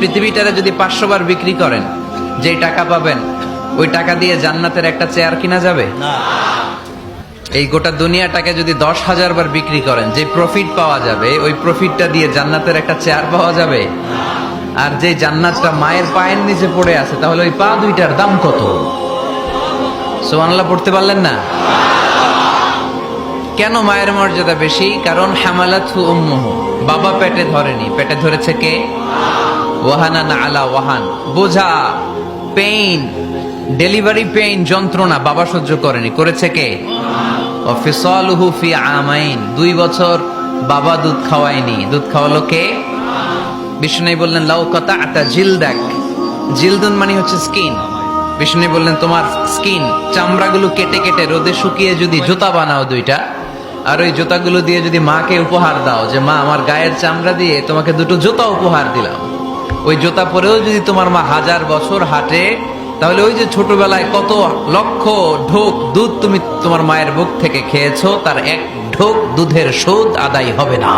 পৃথিবীটারে যদি পাঁচশো বার বিক্রি করেন যেই টাকা পাবেন ওই টাকা দিয়ে জান্নাতের একটা চেয়ার কিনা যাবে? এই গোটা দুনিয়াটাকে যদি দশ হাজার বার বিক্রি করেন যে প্রফিট পাওয়া যাবে ওই প্রফিটটা দিয়ে জান্নাতের একটা চেয়ার পাওয়া যাবে? আর যে জান্নাতটা মায়ের পায়ের নিচে পড়ে আছে তাহলে ওই পা দুইটার দাম কত? সোমানলা পড়তে পারলেন না? কেন মায়ের মর্যাদা বেশি? কারণ হামালাথু উম্মুহ। বাবা পেটে ধরেনি। পেটে ধরেছে কে? ওয়াহানা না আলা ওয়াহান। বোঝা পেইন ডেলিভারি পেইন যন্ত্রণা বাবা সহ্য করেনি। করেছে কে? অফিসলহু ফি আমাইন। দুই বছর বাবা দুধ খাওয়ায়নি। দুধ খাওয়ালো কে? বিষ্ণু বললেন, লাউ কথা আতা জিল দেখ জিলদুন মানে হচ্ছে স্কিন বিষ্ণু বললেন, তোমার স্কিন চামড়াগুলো কেটে কেটে রোদে শুকিয়ে যদি জুতা বানাও দুইটা, আর ওই জুতাগুলো দিয়ে যদি মাকে উপহার দাও যে, মা, আমার গায়ের চামড়া দিয়ে তোমাকে দুটো জুতা উপহার দিলাম। ওই জুতা পরেও যদি তোমার মা হাজার বছর হাঁটে, তাহলে ওই যে ছোটবেলায় কত লক্ষ ঢোক দুধ তুমি তোমার মায়ের বুক থেকে খেয়েছো, তার এক ঢোক দুধের সুদ আদায় হবে না।